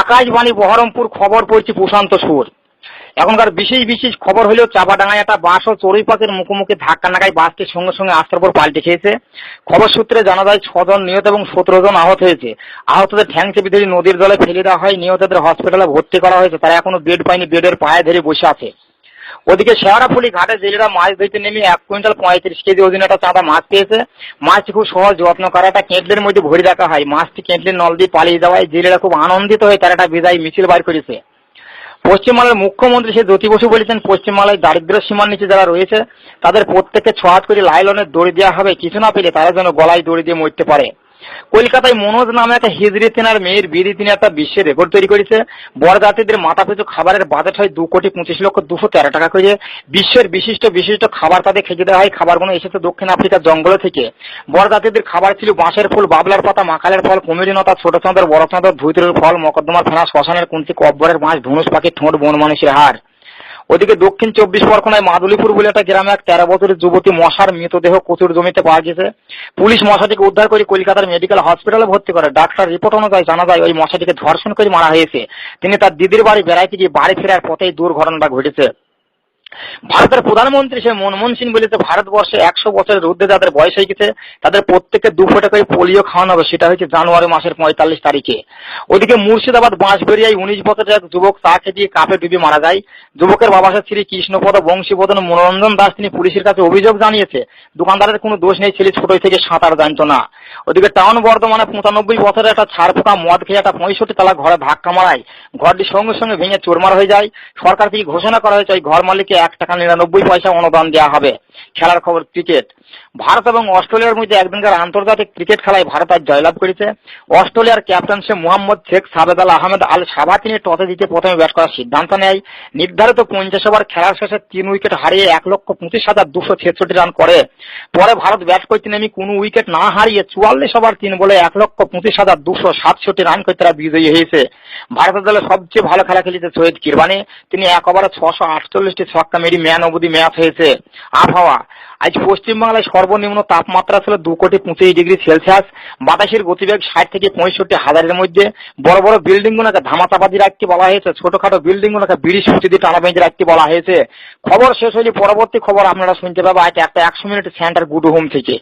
আকাশবাণী বহরমপুর খবর পড়ছি প্রশান্ত সুর। এখনকার বিশেষ বিশেষ খবর হলেও চাপাডাঙ্গায় একটা বাস ও চড়ুই পাখির মুখোমুখি ধাক্কা নাগায় বাসটি সঙ্গে সঙ্গে আস্তর পাল্টে খেয়েছে। খবর সূত্রে জানা যায়, ছজন নিহত এবং সতেরো জন আহত হয়েছে। আহতদের ঠ্যাং চেপে ধরে নদীর জলে ফেলে দেওয়া হয়। নিহতদের হসপিটালে ভর্তি করা হয়েছে। তারা এখনও বেড পায়নি, বেডের পায়ে ধরে বসে আছে। ওদিকে শেওড়াফুলি ঘাটে জেলেরা মাছ ধরতে নেমে এক কুইন্টাল পঁয়ত্রিশ কেজি ওজনে একটা চাঁদা মাছ পেয়েছে মাছটি খুব সহজ যত্ন করা। একটা কেঁটলের মধ্যে ভরে রাখা হয়। মাছটি কেঁটলের নল দিয়ে পালিয়ে যাওয়ায় জেলেরা খুব আনন্দিত হয়ে তারা একটা বিদায় মিছিল বার করেছে। পশ্চিমবাংলার মুখ্যমন্ত্রী সে জ্যোতি বসু বলেছেন পশ্চিমবাংলায় দারিদ্র সীমার নিচে যারা রয়েছে, তাদের প্রত্যেককে ছ করে লাইলনের দড়ি দেওয়া হবে। কিছু না পেলে তারা যেন গলায় দড়ি দিয়ে মরতে পারে। কলকাতায় মনোজ নামে একটা হিজড়ি তেনার মেয়ের বিয়ে তিনি একটা বিশ্বের রেকর্ড তৈরি করেছে। বরযাত্রীদের মাথা পিছু খাবারের বাজেট হয় দু কোটি পঁচিশ লক্ষ দুশো তেরো টাকা করে। বিশ্বের বিশিষ্ট বিশিষ্ট খাবার তাদের খেতে দেওয়া হয়। খাবারগুলো এসেছে দক্ষিণ আফ্রিকার জঙ্গল থেকে। বরযাত্রীদের খাবার ছিল বাঁশের ফুল, বাবলার পাতা, মাখালের ফল, কুমিরি নতা ছোট চাঁদের বড় চাঁদের ধুইতরের ফল, মকদ্দমার ফেনা, শ্মশানের কুঞ্চি, কব্বরের মাছ ধনুষ পাখি ঠোঁট বন মানুষের হার ওদিকে দক্ষিণ চব্বিশ পরগনায় মাদুলিপুর বলে একটা গ্রামে এক তেরো বছরের যুবতী মশার মৃতদেহ কচুর জমিতে পাওয়া গেছে। পুলিশ মশাটিকে উদ্ধার করে কলকাতার মেডিকেল হসপিটালে ভর্তি করে। ডাক্তার রিপোর্ট অনুযায়ী জানা যায়, ওই মশাটিকে ধর্ষণ করে মারা হয়েছে। তিনি তার দিদির বাড়ি বেড়াইতে গিয়ে বাড়ি ফেরার পথেই দুর্ঘটনাটা ঘটেছে। ভারতের প্রধানমন্ত্রী সে মনমোহন সিং বলেছে, ভারতবর্ষে একশো বছরের ঊর্ধ্বে যাদের বয়স হয়ে গেছে, তাদের প্রত্যেককে দু ফোঁটা করে পোলিও খাওয়ানো হবে। সেটা হচ্ছে জানুয়ারি মাসের পঁয়তাল্লিশ তারিখে। ওদিকে মুর্শিদাবাদ বাঁশবেরিয়ায় উনিশ বছরের এক যুবক চা খেয়ে কাপে ডুবে মারা যায়। যুবকের বাবা শ্রী কৃষ্ণপদ বংশীবদন মনোরঞ্জন দাস। তিনি পুলিশের কাছে অভিযোগ জানিয়েছে, দোকানদারের কোনো দোষ নেই, ছেলে ছোটই থেকে সাঁতার জানতো না। ওদিকে টাউন বর্ধমানে পঁচানব্বই বছরের একটা ছাড় পোকা মদ খেয়ে একটা পঁয়ষট্টি তালা ঘরে ধাক্কা মারায়। ঘরটি সঙ্গে সঙ্গে ভেঙে চোরমার হয়ে যায়। সরকার থেকে ঘোষণা করা হয়েছে, ওই ঘর মালিককে এক টাকা নিরানব্বই পয়সা অনুদান দেওয়া হবে। খেলার খবর ক্রিকেট ভারত এবং অস্ট্রেলিয়ার মধ্যে একদিনকার আন্তর্জাতিক ক্রিকেট খেলায় ভারত আজ জয়লাভ করেছে। অস্ট্রেলিয়ার ক্যাপ্টেন সে মোহাম্মদ শেখ সাবেদ আল আহমেদ আল সাবা তিনি টসে জিতে প্রথমে ব্যাট করার সিদ্ধান্ত নেয়। নির্ধারিত পঞ্চাশ ওভার খেলার শেষে তিন উইকেট হারিয়ে এক লক্ষ পঁচিশ হাজার দুশো ছেষট্টি রান করে। পরে ভারত ব্যাট করতে নেমে কোনো উইকেট না হারিয়ে চুয়াল্লিশ ওভার তিন বলে এক লক্ষ পঁচিশ হাজার দুশো সাতষট্টি রান করে তারা বিজয়ী হয়েছে। ভারতের দলে সবচেয়ে ভালো খেলা খেলেছে শহীদ কিরবানি তিনি এক ওভারে ছশো আটচল্লিশটি ছক্কা মেরি ম্যান অবধি ম্যাচ হয়েছে। আবহাওয়া আজ পশ্চিমবাংলায় সর্বনিম্ন তাপমাত্রা ছিল দু কোটি পঁচিশ ডিগ্রি সেলসিয়াস। বাতাসের গতিবেগ ষাট থেকে পঁয়ষট্টি হাজারের মধ্যে। বড় বড় বিল্ডিং গুলোকে ধামাচাপাতি রাখতে বলা হয়েছে। ছোটখাটো বিল্ডিং গুলোকে বিড়ি সুচি দিয়ে টানা বেঁধে রাখতে বলা হয়েছে। খবর শেষ হলে পরবর্তী খবর আপনারা শুনতে পাবেন আজ একটা একশো মিনিট সেন্টার গুড হোম থেকে।